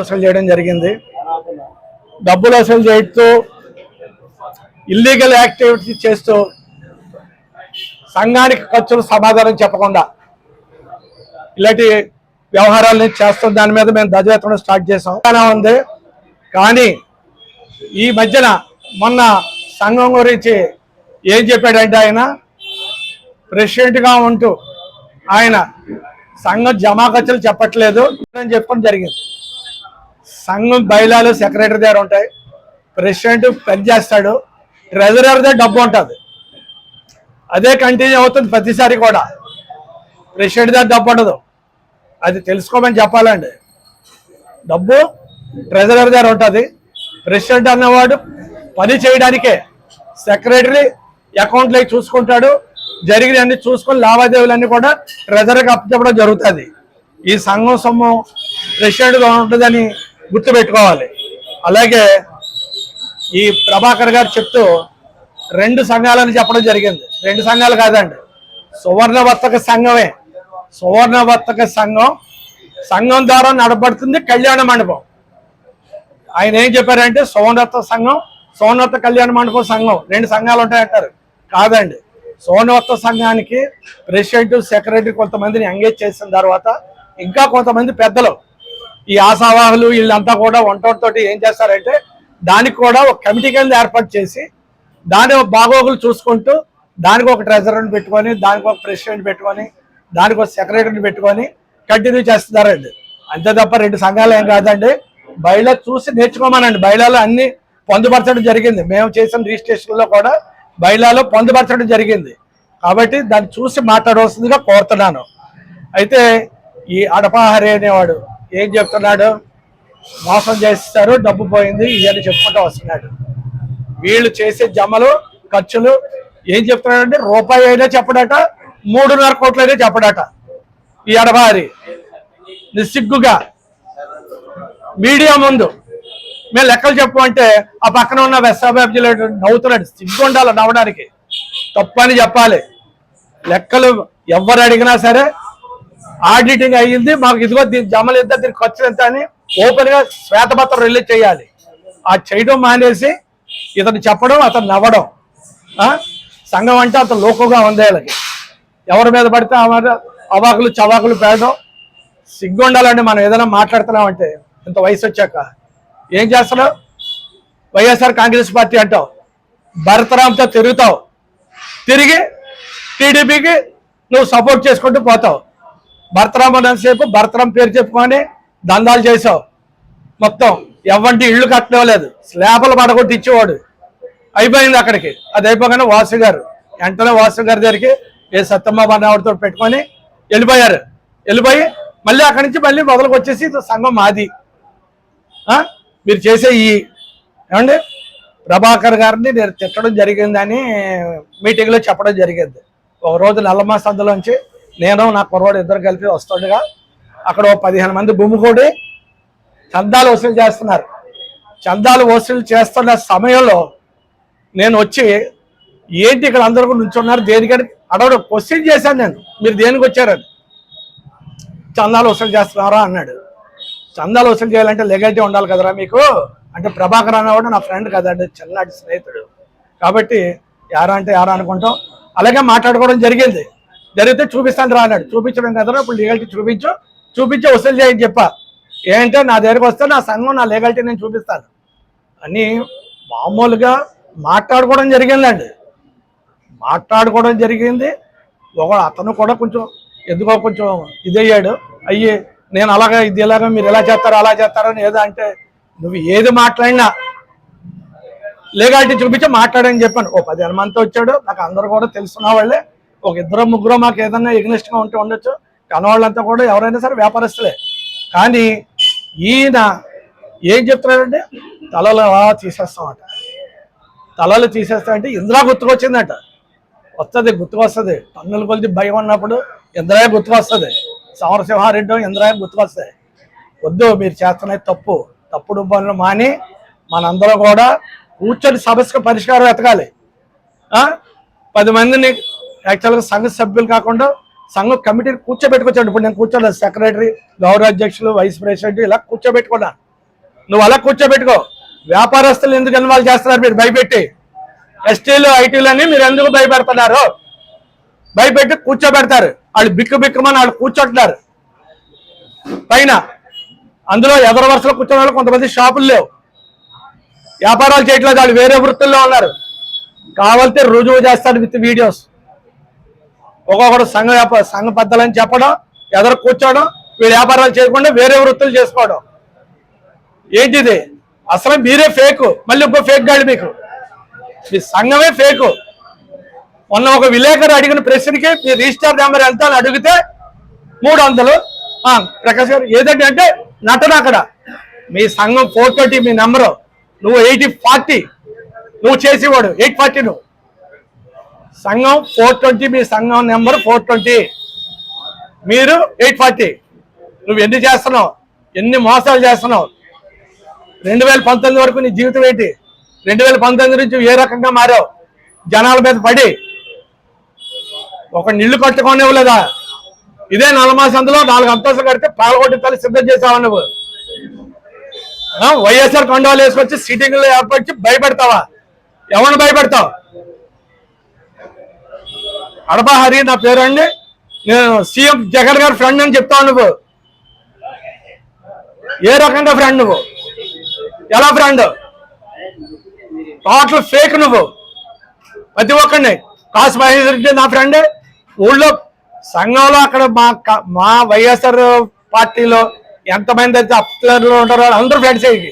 వసూలు చేయడం జరిగింది. డబ్బులు వసూలు చేస్తూ ఇల్లీగల్ యాక్టివిటీ చేస్తూ సంఘానికి ఖర్చులు సమాధానం చెప్పకుండా ఇలాంటి వ్యవహారాలని చేస్తున్న దాని మీద మేము ధ్వజవేత్తడం స్టార్ట్ చేసాం బాగానే ఉంది. కానీ ఈ మధ్యన మొన్న సంఘం గురించి ఏం చెప్పాడంటే ఆయన ప్రెసిడెంట్గా ఉంటూ ఆయన సంఘం జమా ఖర్చులు చెప్పట్లేదు అని చెప్పడం జరిగింది. సంఘం బయలాలు సెక్రటరీ దగ్గర ఉంటాయి. ప్రెసిడెంట్ పనిచేస్తాడు ట్రెజరర్ దగ్గర డబ్బు ఉంటుంది. అదే కంటిన్యూ అవుతుంది ప్రతిసారి కూడా. ప్రెసిడెంట్ దగ్గర డబ్బు ఉండదు. అది తెలుసుకోమని చెప్పాలండి. డబ్బు ట్రెజరర్ దగ్గర ఉంటుంది. ప్రెసిడెంట్ అన్నవాడు పని చేయడానికే సెక్రటరీ అకౌంట్లో చూసుకుంటాడు. జరిగినవన్నీ చూసుకొని లావాదేవీలన్నీ కూడా ట్రెజర్కి అప్పచెప్పడం జరుగుతుంది. ఈ సంఘం సొమ్ము ప్రెసిడెంట్గా ఉంటుందని గుర్తుపెట్టుకోవాలి. అలాగే ఈ ప్రభాకర్ గారు చెప్తూ రెండు సంఘాలని చెప్పడం జరిగింది. రెండు సంఘాలు కాదండి. సువర్ణ వర్తక సంఘమే. సువర్ణ వర్తక సంఘం సంఘం ద్వారా నడబడుతుంది కళ్యాణ మండపం. ఆయన ఏం చెప్పారంటే సువర్ణత్వ సంఘం సువర్ణత్వ కళ్యాణ మండపం సంఘం. రెండు సంఘాలు ఉంటాయంటారు. కాదండి. సోనరత్న సంఘానికి ప్రెసిడెంట్ సెక్రటరీ కొంతమందిని ఎంగేజ్ చేసిన తర్వాత ఇంకా కొంతమంది పెద్దలు ఈ ఆశావాహులు వీళ్ళంతా కూడా వంటతోటి ఏం చేస్తారంటే దానికి కూడా ఒక కమిటీ కింద ఏర్పాటు చేసి దాని బాగోగులు చూసుకుంటూ దానికి ఒక ట్రెజరర్ని పెట్టుకొని దానికి ఒక ప్రెసిడెంట్ పెట్టుకొని దానికి ఒక సెక్రటరీని పెట్టుకొని కంటిన్యూ చేస్తున్నారండి. అంతే తప్ప రెండు సంఘాలు ఏం కాదండి. బయలా చూసి నేర్చుకోమనండి. బయలాలో అన్ని పొందుపరచడం జరిగింది. మేము చేసిన రిజిస్ట్రేషన్లో కూడా బయలాలో పొందుపరచడం జరిగింది. కాబట్టి దాన్ని చూసి మాట్లాడవలసిందిగా కోరుతున్నాను. అయితే ఈ అడపాహరి అనేవాడు ఏం చెప్తున్నాడు? మోసం చేస్తారు డబ్బు పోయింది ఇవన్నీ చెప్పుకుంటూ వస్తున్నాడు. వీళ్ళు చేసే జమలు ఖర్చులు ఏం చెప్తున్నాడంటే రూపాయి అయినా చెప్పడట మూడున్నర కోట్లు చెప్పడట. ఈ అడబారి నిస్సిగ్గుగా మీడియా ముందు మేము లెక్కలు చెప్పమంటే ఆ పక్కన ఉన్న వెస్టాబాబ్ జిల్లా నవ్వుతున్నాడు సిగ్గు ఉండాలి నవ్వడానికి. తప్పని చెప్పాలి. లెక్కలు ఎవరు అడిగినా సరే ఆడిటింగ్ అయ్యింది. మాకు ఇదిగో దీని జమలు ఎంత దీనికి ఖర్చు ఎంత అని ఓపెన్గా శ్వేతపత్రం రిలీజ్ చేయాలి. ఆ చేయడం మానేసి ఇతను చెప్పడం అతను నవ్వడం. సంఘం అంటే అతను లోకుగా ఉంది వీళ్ళకి. ఎవరి మీద పడితే అవాకులు చవాకులు పేదం. సిగ్గు ఉండాలండి మనం ఏదైనా మాట్లాడుతున్నామంటే. ఇంత వయసు వచ్చాక. ఏం చేస్తున్నావు? వైఎస్ఆర్ కాంగ్రెస్ పార్టీ అంటావు. భరతరామ్తో తిరుగుతావు. తిరిగి టీడీపీకి నువ్వు సపోర్ట్ చేసుకుంటూ పోతావు. భర్తరామ్ అనేసేపు భరతరాం పేరు చెప్పుకొని దందాలు చేసావు మొత్తం ఎవంటి ఇళ్ళు కట్టలేదు స్లాబులు పడగొట్టి ఇచ్చేవాడు. అయిపోయింది అక్కడికి. అది అయిపోగానే వాసు గారు వెంటనే వాసు గారి దగ్గరికి ఏ సత్తమ్మ బానావుడితో పెట్టుకొని వెళ్ళిపోయారు. వెళ్ళిపోయి మళ్ళీ అక్కడి నుంచి మళ్ళీ మొదలకు వచ్చేసి సంఘం మాది. మీరు చేసే ఈ ఏమండి? ప్రభాకర్ గారిని నేను తిట్టడం జరిగిందని మీటింగ్లో చెప్పడం జరిగింది. ఒక రోజు నల్లమ్మ సందులోంచి నేను నా కుర్రోడు ఇద్దరు కలిపి వస్తుండగా అక్కడ పదిహేను మంది గుమ్ముకూడి చందాలు వసూలు చేస్తున్నారు. చందాలు వసూలు చేస్తున్న సమయంలో నేను వచ్చి ఏంటి ఇక్కడ అందరూ కూడా నుంచున్నారు? దేనికంటే అడగడం క్వశ్చన్ చేశాను నేను. మీరు దేనికి వచ్చారని చందాలు వసూలు చేస్తున్నారా? అన్నాడు. చందాలు వసూలు చేయాలంటే లెగాలిటీ ఉండాలి కదరా మీకు? అంటే ప్రభాకర్ అన్నవాడు నా ఫ్రెండ్ కదండి చిన్నటి స్నేహితుడు. కాబట్టి యారా అంటే యారా అనుకుంటాం. అలాగే మాట్లాడుకోవడం జరిగింది. జరిగితే చూపిస్తాను రా అన్నాడు. చూపించడం కదా ఇప్పుడు లీగల్టీ చూపించు. చూపించి వసూలు చేయని చెప్పా. ఏంటంటే నా దగ్గరకు వస్తే నా సంఘం నా లీగల్టీ నేను చూపిస్తాను. అని మామూలుగా మాట్లాడుకోవడం జరిగిందండి. మాట్లాడుకోవడం జరిగింది. ఒక అతను కూడా కొంచెం ఎందుకో కొంచెం ఇదయ్యాడు. అయ్యి నేను అలాగా ఇది ఇలాగా మీరు ఎలా చేస్తారు అలా చేస్తారని ఏదో అంటే నువ్వు ఏది మాట్లాడినా లీగాలిటీ చూపించి మాట్లాడని చెప్పాను. ఓ పదిహేను మంది వచ్చాడు. నాకు అందరు కూడా తెలుసున్న వాళ్ళే. ఒక ఇద్దరు ముగ్గురు మాకు ఏదన్నా ఎగ్నెస్ట్గా ఉంటే ఉండొచ్చు. కనవాళ్ళంతా కూడా ఎవరైనా సరే వ్యాపారస్తులే. కానీ ఈయన ఏం చెప్తున్నాడంటే తలలు అలా తీసేస్తామట. తలలు తీసేస్తా అంటే ఇందిరా గుర్తుకొచ్చిందట. వస్తుంది గుర్తుకొస్తుంది. పన్నుల కొలిది భయం ఉన్నప్పుడు ఇంద్రాయ గుర్తుకొస్తుంది. సమరసింహారెడ్డి ఇంద్రాయ గుర్తుకొస్తాయి వద్దు మీరు చేస్తున్నది తప్పు. తప్పుడు పనులు మాని మనందరం కూడా కూర్చొని సమస్యకు పరిష్కారం వెతకాలి. పది మందిని యాక్చువల్గా సంఘ సభ్యులు కాకుండా సంఘం కమిటీని కూర్చోబెట్టుకొచ్చాడు. ఇప్పుడు నేను కూర్చోలేదు సెక్రటరీ గౌరవ అధ్యక్షులు వైస్ ప్రెసిడెంట్ ఇలా కూర్చోబెట్టుకున్నాను నువ్వు అలా కూర్చోబెట్టుకో. వ్యాపారస్తులు ఎందుకు ఇన్వాల్వ్ చేస్తున్నారు మీరు? భయపెట్టి. ఎస్టీలు ఐటీలని మీరు ఎందుకు భయపెడుతున్నారు? భయపెట్టి కూర్చోబెడతారు. వాళ్ళు బిక్కు బిక్కుమని వాళ్ళు కూర్చోట్లేరు. పైన అందులో ఎవరి వరుసలో కూర్చోని వాళ్ళు కొంతమంది షాపులు లేవు. వ్యాపారాలు చేయట్లేదు. వాళ్ళు వేరే వృత్తుల్లో ఉన్నారు. కావాలంటే రుజువు చేస్తారు విత్ వీడియోస్. ఒక్కొక్కడు సంఘ వ్యాపార సంఘ పెద్దలని చెప్పడం ఎదురు కూర్చోవడం వీడు వ్యాపారాలు చేయకుండా వేరే వృత్తులు చేసుకోవడం. ఏంటిది? అసలు మీరే ఫేక్. మళ్ళీ ఇంకో ఫేక్ గాడి మీకు. మీ సంఘమే ఫేక్. మొన్న ఒక విలేకరు అడిగిన ప్రశ్నకి మీ రిజిస్టార్ నెంబర్ ఎంత అని అడిగితే మూడు వందలు ప్రకాష్ గారు ఏదంటే అంటే నటన అక్కడ. మీ సంఘం ఫోర్ మీ నెంబరు. నువ్వు ఎయిటీ ఫార్టీ. నువ్వు చేసేవాడు ఎయిట్ ఫార్టీ నువ్వు. సంఘం ఫోర్ ట్వంటీ మీ సంఘం నెంబర్ ఫోర్ ట్వంటీ. మీరు ఎయిట్ ఫార్టీ. నువ్వు ఎన్ని చేస్తున్నావు? ఎన్ని మోసాలు చేస్తున్నావు? రెండు వేల పంతొమ్మిది వరకు నీ జీవితం ఏంటి? రెండు వేల పంతొమ్మిది నుంచి ఏ రకంగా మారావు? జనాల మీద పడి. ఒక నిల్లు కట్టుకొని ఇవ్వలేదా ఇదే నలమాసందులో నాలుగు అంతస్తులు కడితే పాలకొట్టి తల్లి సిద్ధం చేసావా నువ్వు? వైఎస్ఆర్ కండవాలు వేసుకొచ్చి సీటింగ్లు ఏర్పరిచి భయపెడతావా? ఎవరిని భయపెడతావు? అడపహరి నా పేరు అండి నేను సీఎం జగన్ గారి ఫ్రెండ్ అని చెప్తావు నువ్వు. ఏ రకంగా ఫ్రెండ్ నువ్వు? ఎలా ఫ్రెండ్ టోటల్ ఫేక్ నువ్వు. ప్రతి ఒక్కడిని. కాసు మహేశ్వర్ రెడ్డి నా ఫ్రెండ్ ఊళ్ళో సంఘంలో అక్కడ మా మా వైఎస్ఆర్ పార్టీలో ఎంతమంది అయితే అప్లర్లు ఉంటారో అందరూ ఫ్రెండ్స్ అయ్యి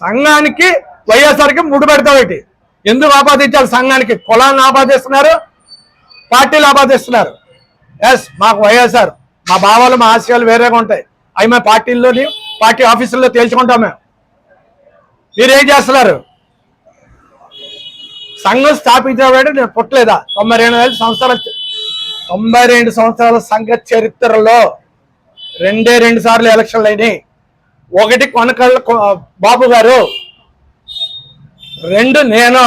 సంఘానికి వైఎస్ఆర్కి ముడి పెడతావు ఎందుకు ఆపాదించాలి? సంఘానికి కులాన్ని ఆపాదిస్తున్నారు పార్టీలు ఆపాదిస్తున్నారు. ఎస్ మాకు వైఎస్ఆర్ మా భావాలు మా ఆశయాలు వేరేగా ఉంటాయి. అవి మా పార్టీల్లోని పార్టీ ఆఫీసుల్లో తేల్చుకుంటాం మేము. మీరేం చేస్తున్నారు? సంఘం స్థాపించబడి నేను పుట్టలేదా? తొంభై రెండు వేల సంవత్సరాల తొంభై రెండు సంవత్సరాల సంఘ చరిత్రలో రెండే రెండు సార్లు ఎలక్షన్లు అయినాయి. ఒకటి కొనకళ్ళ బాబు గారు రెండు నేను.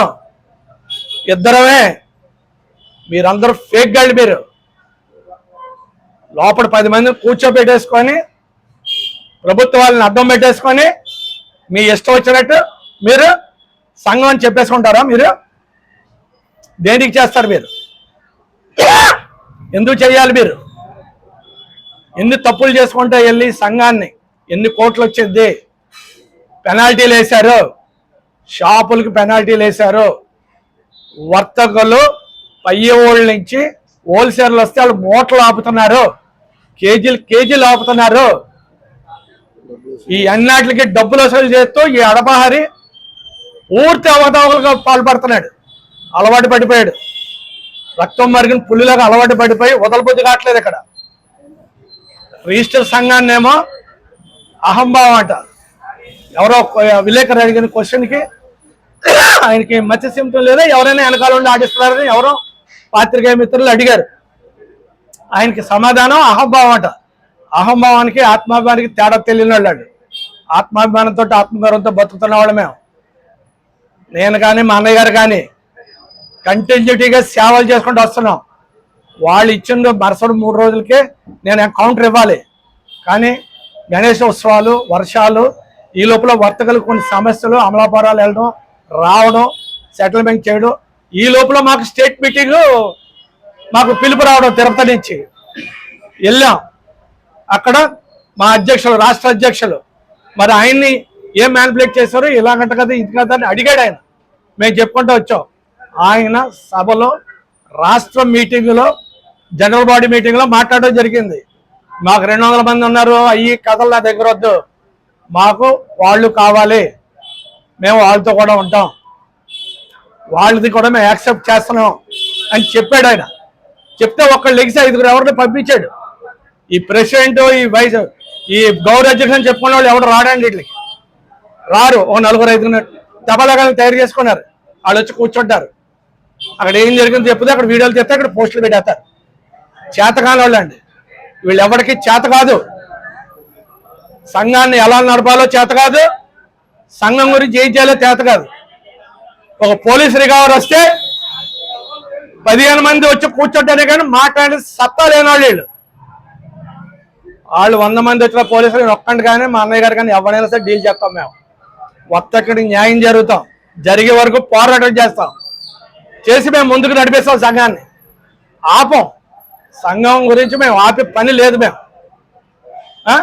ఇద్దరమే. మీరందరూ ఫేక్ గాళ్ళు మీరు. లోపల పది మందిని కూర్చోబెట్టేసుకొని ప్రభుత్వాలను అడ్డం పెట్టేసుకొని మీ ఇష్టం వచ్చినట్టు మీరు సంఘం అని చెప్పేసుకుంటారా మీరు? దేనికి చేస్తారు మీరు? ఎందుకు చేయాలి మీరు? ఎన్ని తప్పులు చేసుకుంటే వెళ్ళి సంఘాన్ని ఎన్ని కోట్లు వచ్చింది? పెనాల్టీలు వేశారు. షాపులకు పెనాల్టీలు వేశారు వర్తకులు పయ్యేవాళ్ళ నుంచి హోల్సేల్లు వస్తే వాళ్ళు మూటలు ఆపుతున్నారు. కేజీలు కేజీలు ఆపుతున్నారు. ఈ అన్నాటికి డబ్బులు వసూలు చేస్తూ ఈ అడపహరి పూర్తి అవతావలుగా పాల్పడుతున్నాడు. అలవాటు పడిపోయాడు. రక్తం మరిగిన పుల్లిలాగా అలవాటు పడిపోయి వదలబుద్ధి కావట్లేదు ఇక్కడ. రిజిస్టర్ సంఘాన్నేమో అహంభావం అంటారు ఎవరో విలేకరు అడిగిన క్వశ్చన్కి ఆయనకి మత్స్య సింహం లేదా? ఎవరైనా వెనకాల ఉండి ఆడిస్తున్నారని ఎవరో పాత్రికేయ మిత్రులు అడిగారు. ఆయనకి సమాధానం అహంభావం అంట. అహంభావానికి ఆత్మాభిమానికి తేడా తెలియని వాళ్ళు ఆత్మాభిమానంతో ఆత్మగౌరవంతో బతుకుతున్న వాళ్ళు మేము. నేను కానీ మా అన్నయ్య గారు కానీ కంటిన్యూటీగా సేవలు చేసుకుంటూ వస్తున్నాం. వాళ్ళు ఇచ్చిన మరుసటి మూడు రోజులకే నేను కౌంటర్ ఇవ్వాలి. కానీ గణేష ఉత్సవాలు వర్షాలు ఈ లోపల వర్తకులు కొన్ని సమస్యలు అమలాపారాలు వెళ్ళడం రావడం సెటిల్మెంట్ చేయడం. ఈ లోపల మాకు స్టేట్ మీటింగ్ మాకు పిలుపు రావడం తిరుపతి నుంచి. వెళ్ళాం. అక్కడ మా అధ్యక్షులు రాష్ట్ర అధ్యక్షులు మరి ఆయన్ని ఏం మ్యానిపులేట్ చేశారు ఇలాగంట కదా ఇది కదా అని అడిగాడు ఆయన. మేము చెప్పుకుంటూ వచ్చాం. ఆయన సభలో రాష్ట్ర మీటింగులో జనరల్ బాడీ మీటింగ్లో మాట్లాడడం జరిగింది. మాకు రెండు మంది ఉన్నారు అయ్యి కథలు నా దగ్గర వద్దు. మాకు వాళ్ళు కావాలి. మేము వాళ్ళతో కూడా ఉంటాం. వాళ్ళది కూడా మేము యాక్సెప్ట్ చేస్తున్నాం అని చెప్పాడు ఆయన. చెప్తే ఒక్కళ్ళు లెగిసి ఐదుగురు ఎవరిని పంపించాడు. ఈ ప్రెసిడెంట్ ఈ వైస్ ఈ గౌరవ అధ్యక్షులు చెప్పుకున్న వాళ్ళు ఎవరు రాడండి వీటికి. రారు. ఓ నలుగురు ఐదుగురు తపాలాగాలను తయారు చేసుకున్నారు. వాళ్ళు వచ్చి కూర్చుంటారు. అక్కడ ఏం జరిగిందో చెప్తే అక్కడ వీడియోలు చెప్తే అక్కడ పోస్టులు పెట్టేస్తారు. చేతకాని వాళ్ళు అండి వీళ్ళు ఎవరికి చేత కాదు. సంఘాన్ని ఎలా నడపాలో చేత కాదు సంఘం గురించి ఏం చేయాలో చేత కాదు. ఒక పోలీస్ రికవర్ వస్తే పదిహేను మంది వచ్చి కూర్చుంటారే కానీ మాట్లాడే సత్తా లేని వాళ్ళు. వీళ్ళు వాళ్ళు వంద మంది వచ్చిన పోలీసులు ఒక్కండి కానీ మా అన్నయ్య గారు కానీ ఎవరైనా సరే డీల్ చేస్తాం మేము. ఒక్కడికి న్యాయం జరుగుతాం. జరిగే వరకు పోరాటం చేస్తాం. చేసి మేము ముందుకు నడిపిస్తాం సంఘాన్ని. ఆపం. సంఘం గురించి మేము ఆపే పని లేదు మేము. ఆ?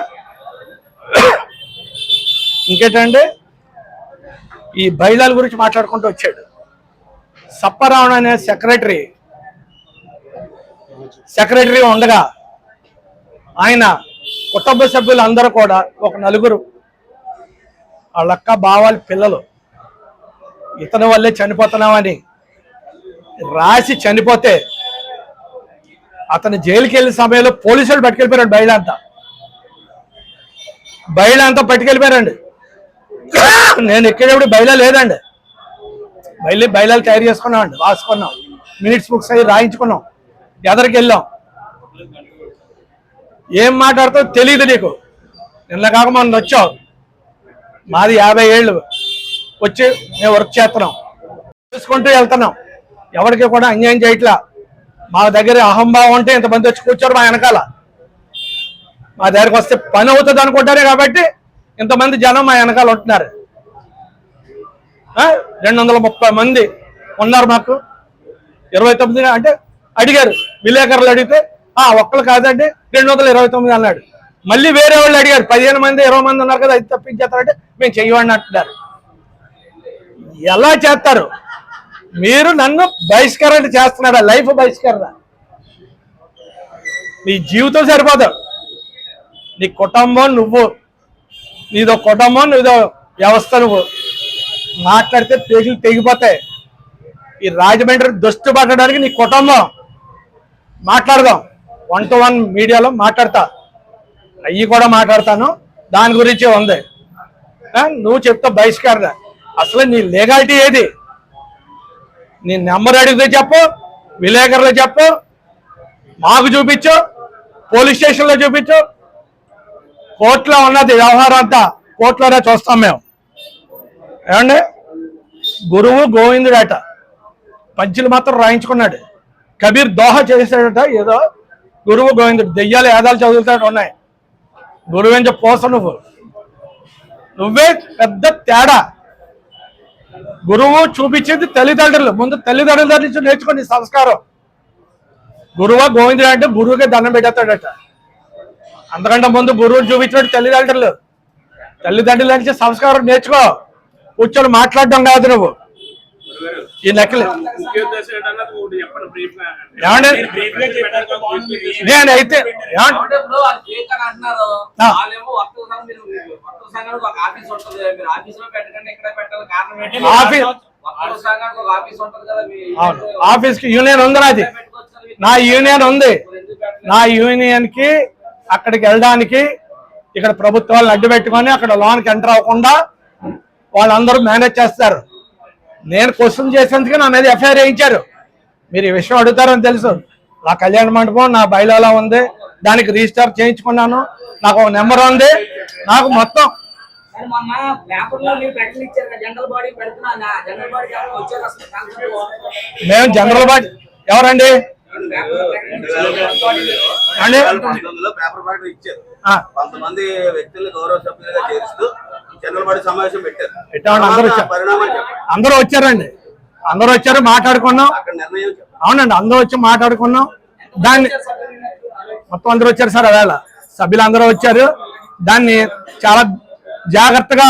ఇంకేంటంటే ఈ బయలాల గురించి మాట్లాడుకుంటూ వచ్చాడు. సప్పరావణ అనే సెక్రటరీ సెక్రటరీ ఉండగా ఆయన కుటుంబ సభ్యులు అందరూ కూడా ఒక నలుగురు వాళ్ళక్క బావాలి పిల్లలు ఇతని వల్లే చనిపోతున్నామని రాసి చనిపోతే అతను జైలుకి వెళ్ళిన సమయంలో పోలీసులు పట్టుకెళ్ళిపోయాడు బయలంతా బయలంతా పట్టుకెళ్ళిపోయారండి. నేను ఎక్కేటప్పుడు బయలు లేదండి. బయలు బయలాలు తయారు చేసుకున్నాం అండి రాసుకున్నాం. మినిట్స్ బుక్స్ అవి రాయించుకున్నాం. ఎదరికి వెళ్ళాం. ఏం మాట్లాడతావు తెలియదు నీకు. నిన్న కాక మొన్న వచ్చావు. మాది యాభై ఏళ్ళు. వచ్చి మేము వర్క్ చేస్తున్నాం. చూసుకుంటూ వెళ్తున్నాం. ఎవరికి కూడా అన్యాయం చేయట్లా. మా దగ్గర అహంభావం అంటే ఇంతమంది వచ్చి కూర్చోరు మా వెనకాల. మా దగ్గరకు వస్తే పని అవుతుంది అనుకుంటారే కాబట్టి ఇంతమంది జనం మా వెనకాల ఉంటున్నారు. ఆ? రెండు వందల ముప్పై మంది ఉన్నారు మాకు. ఇరవై తొమ్మిది అంటే అడిగారు. విలేకరులు అడిగితే ఆ ఒక్కరు కాదండి రెండు వందల ఇరవై తొమ్మిది అన్నాడు. మళ్ళీ వేరే వాళ్ళు అడిగారు. పదిహేను మంది ఇరవై మంది ఉన్నారు కదా అది తప్పించేస్తారంటే మేము చెయ్యమని అంటున్నారు. ఎలా చేస్తారు? మీరు నన్ను బహిష్కరణ చేస్తున్నారా? లైఫ్ బహిష్కరణ. నీ జీవితం సరిపోదు. నీ కుటుంబం నువ్వు. నీదో కుటుంబం నీదో వ్యవస్థ నువ్వు మాట్లాడితే పేజీలు తెగిపోతాయి. ఈ రాజమండ్రి దుష్టి పట్టడానికి నీ కుటుంబం మాట్లాడదాం. వన్ టు వన్ మీడియాలో మాట్లాడతా. అవి కూడా మాట్లాడతాను. దాని గురించి ఉంది. నువ్వు చెప్తా బహిష్కరణ. అసలు నీ లీగాలిటీ ఏది? నీ నెంబర్ అడిగితే చెప్పు విలేకరులు చెప్పు మాకు చూపించు పోలీస్ స్టేషన్లో చూపించు కోర్టులో ఉన్నది వ్యవహారం అంతా. కోర్టులోనే చూస్తాం మేము. ఏమండి? గురువు గోవిందుడట. పంచులు మాత్రం రాయించుకున్నాడు. కబీర్ దోహ చేశాడట ఏదో గురువు గోవిందుడు. దెయ్యాలు ఏదాలు చదువుతాడు ఉన్నాయి. గురువు ఏం పోస నువ్వు. నువ్వే పెద్ద తేడా. గురువు చూపించేది తల్లిదండ్రులు. ముందు తల్లిదండ్రుల దగ్గర నుంచి నేర్చుకోండి సంస్కారం. గురువు గోవిందుడు అంటే గురువుకే దండం పెట్టేస్తాడట. అంతకంటే ముందు గురువుని చూపించినట్టు తల్లిదండ్రులు తల్లిదండ్రుల నుంచి సంస్కారం నేర్చుకో కూర్చొని మాట్లాడడం కాదు నువ్వు ఈ లెక్కలు ముఖ్య ఉద్దేశం ఏంటన్నది ఒకటి చెప్పండి brief గా. ఏమండి? మీరు brief గా చెప్పారు కదా, brief గా చెప్పండి. నేను అయితే ఏమండి? అంటే ఇప్పుడు వాళ్ళు ఫేక్ అని అంటున్నారు ఆ. వాళ్ళేమో వర్తక సంఘం మీరు వర్తక సంఘానికి ఒక ఆఫీస్కి యూనియన్ ఉంది నాది నా యూనియన్ ఉంది? నా యూనియన్కి అక్కడికి వెళ్ళడానికి ఇక్కడ ప్రభుత్వాలను అడ్డు పెట్టుకొని అక్కడ లోన్కి ఎంటర్ అవ్వకుండా వాళ్ళందరూ మేనేజ్ చేస్తారు. నేను క్వశ్చన్ చేసేందుకు నా మీద ఎఫ్ఐఆర్ వేయించారు. మీరు ఈ విషయం అడుగుతారని తెలుసు. నా కళ్యాణ మండపం నా బయలులో ఉంది. దానికి రిజిస్టర్ చేయించుకున్నాను. నాకు ఒక నెంబర్ ఉంది. నాకు మొత్తం మేము జనరల్ బాడీ ఎవరండి? పేపర్ ఇచ్చారు. కొంతమంది వ్యక్తులు గౌరవ సభ్యులుగా చేరుస్తూ సమావేశం పెట్టారు. అందరూ వచ్చారండి. అందరూ వచ్చారు మాట్లాడుకున్నాం. అవునండి అందరూ వచ్చి మాట్లాడుకున్నాం. దాన్ని మొత్తం అందరూ వచ్చారు సార్ అవేళ సభ్యులు అందరూ వచ్చారు. దాన్ని చాలా జాగ్రత్తగా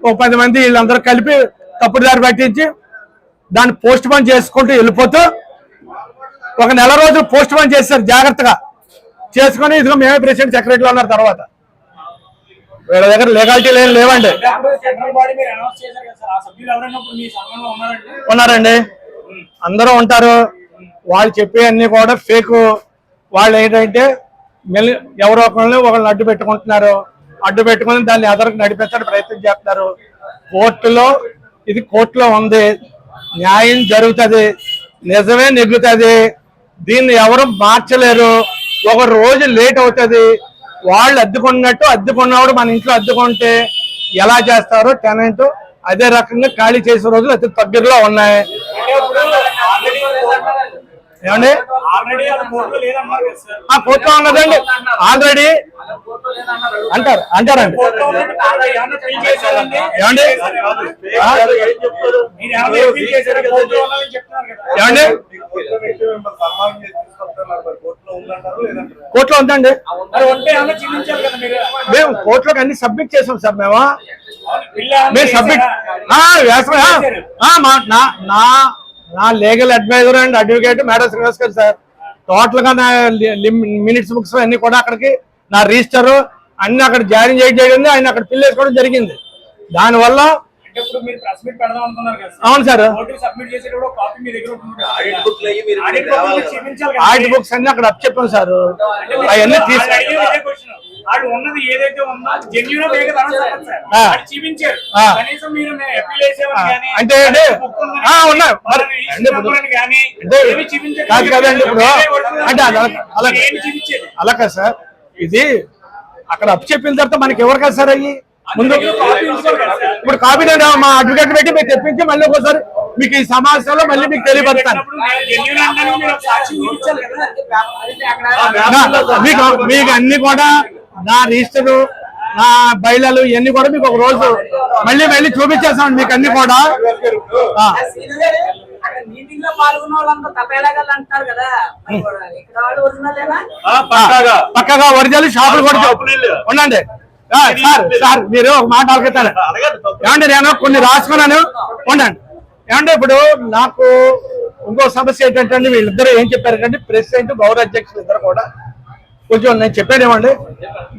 ఓ పది మంది వీళ్ళందరూ కలిపి తప్పుడు దారి పట్టించి దాన్ని పోస్ట్ పోన్ చేసుకుంటూ వెళ్ళిపోతూ ఒక నెల రోజులు పోస్ట్ పోన్ చేశారు జాగ్రత్తగా. చేసుకొని ఇదిగో మేమే ప్రెసిడెంట్ సెక్రటరీలో ఉన్నారు తర్వాత. వీళ్ళ దగ్గర లీగాలిటీ ఏం లేవండి. ఉన్నారండి. అందరూ ఉంటారు. వాళ్ళు చెప్పేవన్నీ కూడా ఫేక్ వాళ్ళు ఏంటంటే మెల్లి ఎవరో ఒకరిని ఒకరిని అడ్డు పెట్టుకుంటున్నారు. అడ్డు పెట్టుకుని దాన్ని ఎదరికి నడిపించడానికి ప్రయత్నం చేస్తున్నారు. కోర్టులో ఇది కోర్టులో ఉంది. న్యాయం జరుగుతుంది. నిజమే నెగ్గుతుంది. దీన్ని ఎవరు మార్చలేరు? ఒక రోజు లేట్ అవుతుంది. వాళ్ళు అద్దెకున్నట్టు అద్దెకున్నవాడు మన ఇంట్లో అద్దెకుంటే ఎలా చేస్తారో టెనెంట్ అదే రకంగా ఖాళీ చేసే రోజులు అతి దగ్గరలో ఉన్నాయి. ఏమండి? కోర్టులో ఆ కోర్టులో ఉన్నదండి. ఆల్రెడీ అంటారు అంటారండి. ఏమండి? ఏమండి? కోర్టులో ఉందండి. మేము కోర్టులోకి అన్ని సబ్మిట్ చేసాం సార్ మేము. మేము సబ్మిట్ మా నా నా legal adviser and advocate madam Srinivas గారు సార్. టోటల్గా నా మినిట్స్ బుక్స్ అన్ని కూడా అక్కడికి నా రిజిస్టర్ అన్ని అక్కడ జారీ చేయడం జరిగింది. ఆయన అక్కడ ఫిల్ చేసుకోవడం జరిగింది. దానివల్ల అవును సార్. కోర్టుకి సబ్మిట్ చేసేటప్పుడు కాపీ మీ దగ్గర ఉంటుంది. కదా. ఆడిట్ బుక్స్ అన్ని అక్కడ అప్ చెప్పాం సార్. అవన్నీ తీసుకు. ఆడు ఉన్నది ఏదైతే ఉందో జెన్యున్ చూపించారు. కనీసం మీరు మేము అప్పీల్ చేసేవారు ఆ. కానీ అంటే. కాదు కదండి ఇప్పుడు అంటే అలా అలా కాదు సార్. ఇది అక్కడ అప్ చెప్పిన తర్వాత మనకి ఎవరు కదా సార్ అయ్యి? ముందు. ఇప్పుడు కాపీ మా అడ్వకేట్ పెట్టి మీకు తెప్పించి మళ్ళీ ఒకసారి మీకు ఈ సమావేశంలో మళ్ళీ మీకు తెలియపరుస్తాను. పెట్టినప్పుడు నేను జెన్యున్ అంటాను మీరు ఒక సాక్షి చూపించాలి కదా అంటే పేపర్ అయితే అక్కడ నా- మీకు మీకు అన్ని కూడా నా రిజిస్టర్ నా బయలలు ఇవన్నీ కూడా మీకు ఒక రోజు మళ్ళీ మళ్ళీ చూపించేస్తాను మీకు అన్ని కూడా. మీటింగ్లో పాల్గొన్న వాళ్ళంతా కదా. మరి పక్కగా ఒరిజినల్ షాపులు కూడా. ఉండండి. సార్ సార్ మీరు ఒక మాట ఆలకిస్తారు ఏమంటే నేను కొన్ని రాసుకున్నాను. ఉండండి. ఏమంటే ఇప్పుడు నాకు ఇంకో సమస్య ఏంటంటే వీళ్ళిద్దరు ఏం చెప్పారు అంటే ప్రెసిడెంట్ గౌరవ అధ్యక్షులు ఇద్దరు కూడా కొంచెం నేను చెప్పానేమండి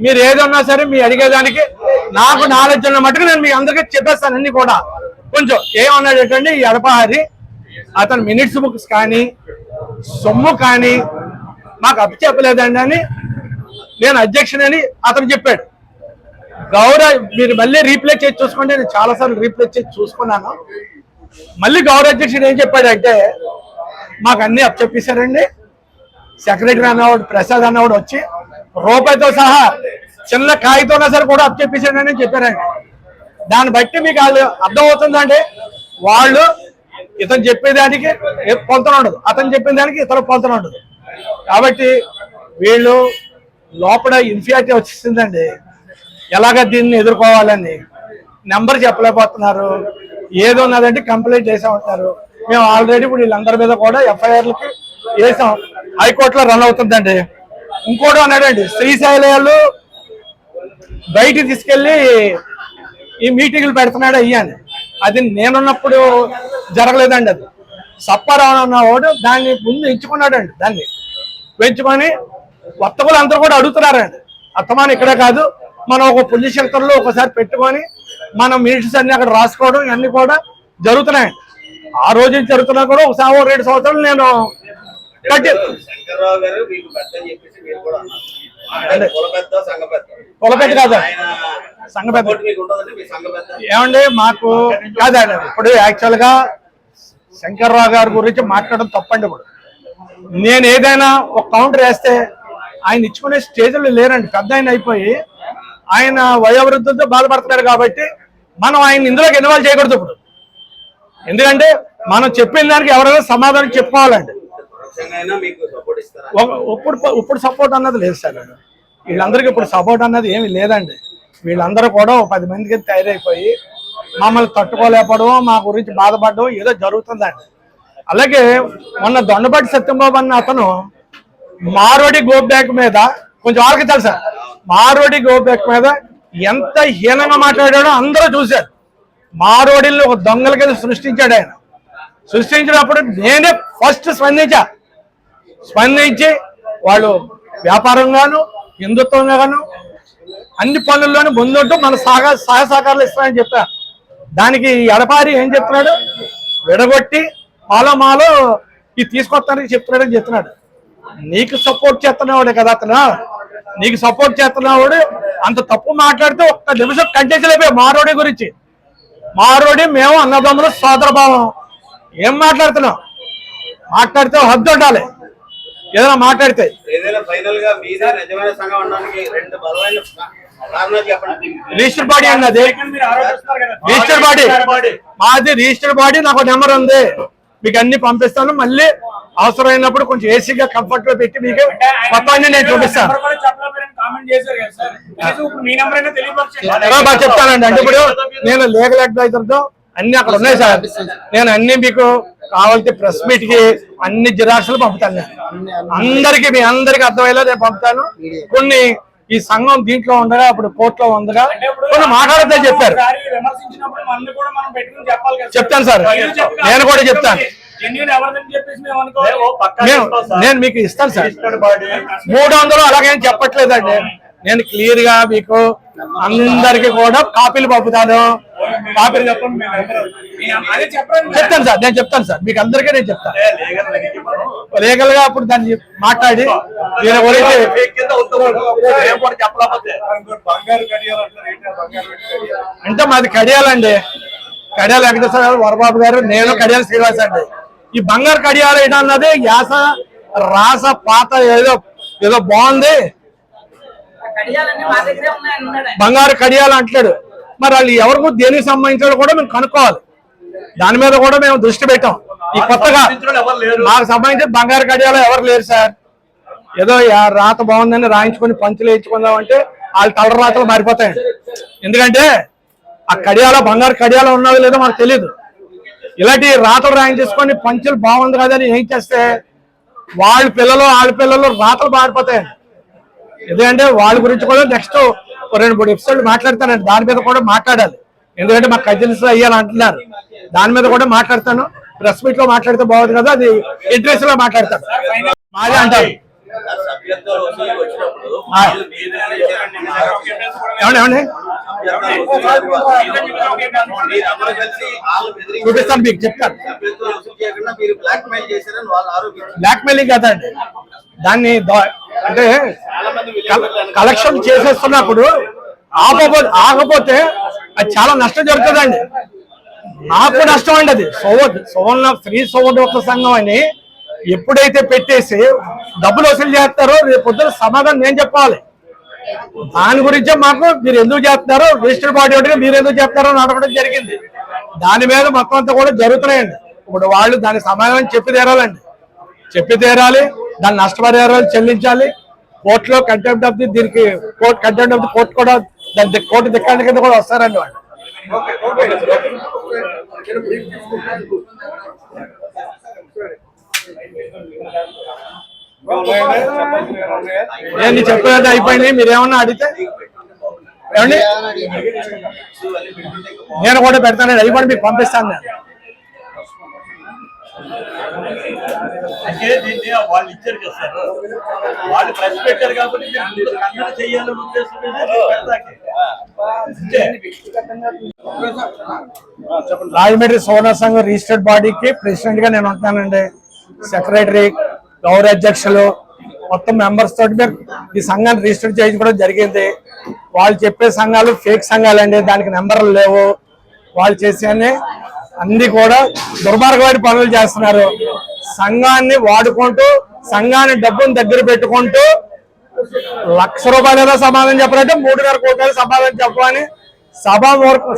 మీరు ఏదన్నా సరే మీ అడిగేదానికి నాకు నాలెడ్జ్ ఉన్న మటుకు నేను మీ అందరికీ చెప్పేస్తాను అన్ని కూడా. కొంచెం ఏమన్నాడంటే ఈ అడపహారి అతను మినిట్స్ బుక్స్ కానీ సొమ్ము కానీ మాకు అప్పు చెప్పలేదండి అని నేను అధ్యక్షుడని అతను చెప్పాడు. గౌరవ మీరు మళ్ళీ రీప్లే చేసి చూసుకోండి. నేను చాలాసార్లు రీప్లే చేసి చూసుకున్నాను. మళ్ళీ గౌరవ అధ్యక్షుడు ఏం చెప్పాడంటే మాకు అన్ని అప్పచెప్పేశారండి. సెక్రటరీ అన్నవాడు ప్రసాద్ అన్నవాడు వచ్చి రూపాయితో సహా చిన్న కాగితం సరే కూడా అప్పచెప్పేశాడని చెప్పారండి. దాన్ని బట్టి మీకు వాళ్ళు అర్థమవుతుందండి వాళ్ళు ఇతను చెప్పేదానికి ఏ పొంతన ఉండదు. అతను చెప్పిన దానికి ఇతను పొంతన ఉండదు. కాబట్టి వీళ్ళు లోపల ఇన్ఫియారిటీ వచ్చేసిందండి. ఎలాగ దీన్ని ఎదుర్కోవాలని నెంబర్ చెప్పలేకపోతున్నారు. ఏదో ఉన్నదంటే కంప్లైంట్ చేసా ఉంటారు. మేము ఆల్రెడీ ఇప్పుడు వీళ్ళందరి మీద కూడా ఎఫ్ఐఆర్లకి వేసాం. హైకోర్టులో రన్ అవుతుందండి. ఇంకోటి అన్నాడండి శ్రీశైలయాలు బయటికి తీసుకెళ్ళి ఈ మీటింగ్లు పెడుతున్నాడు అయ్యాను అది నేనున్నప్పుడు జరగలేదండి అది. సప్పారావు అన్నవాడు దాన్ని ముందు ఎంచుకున్నాడండి దాన్ని. పెంచుకొని వర్తకులు అందరూ కూడా అడుగుతున్నారండి. అత్తమాని ఇక్కడే కాదు మనం ఒక పుల్లి శంకర్లో ఒకసారి పెట్టుకొని మనం మినిట్స్ అన్ని అక్కడ రాసుకోవడం ఇవన్నీ కూడా జరుగుతున్నాయండి ఆ రోజు జరుగుతున్నా కూడా ఒక సంవ- రెండు సంవత్సరాలు నేను కాదు. ఏమండి మాకు కాదండి ఇప్పుడు యాక్చువల్గా శంకర్రావు గారి గురించి మాట్లాడడం తప్పండి ఇప్పుడు. నేను ఏదైనా ఒక కౌంటర్ వేస్తే ఆయన ఇచ్చుకునే స్టేజ్లో లేరండి. పెద్ద ఆయన అయిపోయి ఆయన వయోవృద్ధులతో బాధపడుతున్నారు కాబట్టి మనం ఆయన ఇందులోకి ఇన్వాల్వ్ చేయకూడదు ఇప్పుడు. ఎందుకంటే మనం చెప్పిన దానికి ఎవరైనా సమాధానం చెప్పుకోవాలండి. ఇప్పుడు ఇప్పుడు సపోర్ట్ అన్నది లేదు సార్. వీళ్ళందరికీ ఇప్పుడు సపోర్ట్ అన్నది ఏమీ లేదండి. వీళ్ళందరూ కూడా ఒక పది మందికి తయారైపోయి మమ్మల్ని తట్టుకోలేకపోవడం మా గురించి బాధపడడం ఏదో జరుగుతుందండి. అలాగే మొన్న దొండపాటి సత్యంబాబు అన్న అతను మారోడి గో బ్యాక్ మీద కొంచెం వాళ్ళకి తెలుసా? మారోడి గో మీద ఎంత హీనంగా మాట్లాడాడో అందరూ చూశారు. మారోడిల్ని ఒక దొంగల కింద సృష్టించాడు ఆయన. సృష్టించినప్పుడు నేనే ఫస్ట్ స్పందించా. స్పందించి వాళ్ళు వ్యాపారంగాను హిందుత్వంగాను అన్ని పనుల్లోనూ ముందుంటూ మన సహ సహ సహకారాలు ఇస్తానని చెప్పా. దానికి ఎడపారి ఏం చెప్తున్నాడు? విడగొట్టి మాలో మాలో ఇది తీసుకొస్తానని చెప్తున్నాడని చెప్తున్నాడు. నీకు సపోర్ట్ చేస్తున్నావాడే కదా అతను? నీకు సపోర్ట్ చేస్తున్నావాడు అంత తప్పు మాట్లాడితే ఒక్క నిమిషం కంటెంచలేపోయా మారోడి గురించి. మారోడి మేము అన్నదమ్ములు సోదరభావం ఏం మాట్లాడుతున్నాం మాట్లాడితే హద్దు ఉండాలి. ఏదైనా మాట్లాడితే. ఏదైనా ఫైనల్గా మీదే నిజమైన సంఘం అనడానికి రెండు బలమైన కారణాలు చెప్పండి. రిజిస్టర్ బాడీ అన్నది. మీరు ఆరోపిస్తున్నారు కదా. రిజిస్టర్ బాడీ మాది రిజిస్టర్ బాడీ నాకు నెంబర్ ఉంది. మీకు అన్ని పంపిస్తాను. మళ్ళీ అవసరమైనప్పుడు కొంచెం ఏసీగా కంఫర్ట్లో పెట్టి మీకు మొత్తం అన్ని నేను చూపిస్తాను. చెప్తానండి. అంటే ఇప్పుడు నేను లీగల్ అడ్వైజర్తో అన్ని అక్కడ ఉన్నాయి సార్. నేను అన్ని మీకు కావాలంటే ప్రెస్ మీట్కి అన్ని జిరాక్స్లు పంపుతాను. అందరికి మీ అందరికి అర్థమయ్యేలా నేను పంపుతాను. కొన్ని ఈ సంఘం దీంట్లో ఉండగా అప్పుడు కోర్టులో ఉండగా కొన్ని మాట్లాడద్దని చెప్పారు. చెప్తాను సార్. నేను కూడా చెప్తాను. నేను మీకు ఇస్తాను సార్. మూడు వందలు అలాగేం చెప్పట్లేదండి. నేను క్లియర్గా మీకు అందరికి కూడా కాపీలు పంపుతాను. కాపీలు చెప్తాను సార్ నేను చెప్తాను సార్. మీకు అందరికీ నేను చెప్తాను. లీగల్గా అప్పుడు దాన్ని మాట్లాడి దీని గురించి అంటే మాది కడియాలండి. కడియాల వెంకటేశ్వర గారు వరబాబు గారు నేను కడియాల శ్రీనివాస్ అండి. ఈ బంగారు కడియాలు ఏంటి అన్నది యాస రాస పాత ఏదో ఏదో బాగుంది కడియాలన్నీ మా దగ్గరే ఉన్నాయని ఉన్నాడు ఆయన. బంగారు కడియాలు అంటాడు మరి వాళ్ళు ఎవరికి దేనికి సంబంధించాలో కూడా మేము కనుక్కోవాలి. దాని మీద కూడా మేము దృష్టి పెట్టాం. ఈ కొత్తగా మాకు సంబంధించి బంగారు కడియాలు ఎవరు లేరు సార్. ఏదో రాత బాగుందని రాయించుకొని పంచులు వేయించుకుందాం అంటే వాళ్ళ తల రాతలు మారిపోతాయండి ఎందుకంటే ఆ కడియాల బంగారు కడియాలు ఉన్నదో లేదో మనకు తెలియదు ఇలాంటి రాతలు రాయించేసుకొని పంచులు బాగుంది కదని ఏం చేస్తే వాళ్ళ పిల్లలు వాళ్ళ పిల్లలు రాతలు మారిపోతాయండి ఎందుకంటే వాళ్ళ గురించి కూడా నెక్స్ట్ రెండు మూడు ఎపిసోడ్ మాట్లాడతానండి దాని మీద కూడా మాట్లాడాలి. ఎందుకంటే మా కజిన్స్ అయ్యాలి అంటున్నారు. దాని మీద కూడా మాట్లాడతాను. ప్రెస్ మీట్లో మాట్లాడితే బాగుంది కదా అది ఇంట్రెస్ట్లో మాట్లాడతాను. మాది అంటారు. ఏమండి చూపిస్తాను మీకు చెప్తాను. బ్లాక్ మెయిల్ మెయిలింగ్ కదండి. దాన్ని అంటే కలెక్షన్ చేసేస్తున్నప్పుడు ఆపబో ఆగపోతే అది చాలా నష్టం జరుగుతుందండి. నాకు నష్టం అండి అది. సోవడ్ సువర్ణ ఫ్రీ సోవడ్ ఒక సంఘం అని ఎప్పుడైతే పెట్టేసి డబ్బులు వసూలు చేస్తారో రేపు పొద్దున సమాధానం నేను చెప్పాలి. దాని గురించే మాకు మీరు ఎందుకు చేస్తున్నారో రిజిస్టర్ బాడీ ఒకటిగా మీరు ఎందుకు చేస్తారో అడగడం జరిగింది. దాని మీద మొత్తం అంతా కూడా జరుగుతున్నాయండి. ఇప్పుడు వాళ్ళు దాని సమాధానం చెప్పి తీరాలండి. చెప్పి తీరాలి దాని నష్టపరిహారాలు చెల్లించాలి. కోర్టులో కంటెంప్ట్ ఆఫ్ ది దీనికి court contempt of the court కూడా దాని కోర్టు దిక్కాండి కింద కూడా వస్తారండి వాళ్ళు. నేను చెప్పేది అయిపోయింది? మీరేమన్నా అడిగితే? ఏమండి? నేను కూడా పెడతానండి అవి కూడా మీకు పంపిస్తాను నేను. అంటే దీన్ని వాళ్ళు ఇచ్చారు కదా సార్. వాళ్ళు ప్రెస్ పెట్టారు కాబట్టి కన్నడ చేయాలని ఉద్దేశం రాజమండ్రి సోనా సంఘం రిజిస్టర్డ్ బాడీకి ప్రెసిడెంట్గా నేను ఉంటానండి. సెక్రటరీ గౌరవ అధ్యక్షులు మొత్తం మెంబర్స్ తోటి మేము ఈ సంఘాన్ని రిజిస్టర్ చేయించుకోవడం జరిగింది. వాళ్ళు చెప్పే సంఘాలు ఫేక్ సంఘాలండి. దానికి నెంబర్లు లేవు. వాళ్ళు చేసేనే అన్ని కూడా దుర్మార్గమైన పనులు చేస్తున్నారు. సంఘాన్ని వాడుకుంటూ సంఘాన్ని డబ్బును దగ్గర పెట్టుకుంటూ లక్ష రూపాయల సమాధానం చెప్పాలంటే మూడున్నర కోట్ల సమాధానం చెప్పమని సభా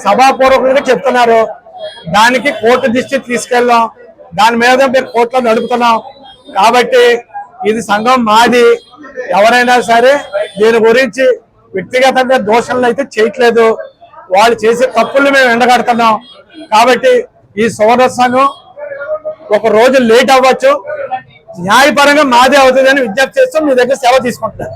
సభాపూర్వకంగా చెప్తున్నారు. దానికి కోర్టు దృష్టి తీసుకెళ్ళాం దాని మీద మీరు కోర్టులో నడుపుతున్నాం. కాబట్టి ఇది సంఘం మాది. ఎవరైనా సరే దీని గురించి వ్యక్తిగతంగా దోషణలు అయితే చేయట్లేదు. వాళ్ళు చేసే తప్పులు మేము ఎండగడుతున్నాం. కాబట్టి ఈ సువర్ణ సంఘం ఒక రోజు లేట్ అవ్వచ్చు. న్యాయపరంగా మాదే అవుతుందని విజ్ఞప్తి చేస్తూ మీ దగ్గర సేవ తీసుకుంటున్నారు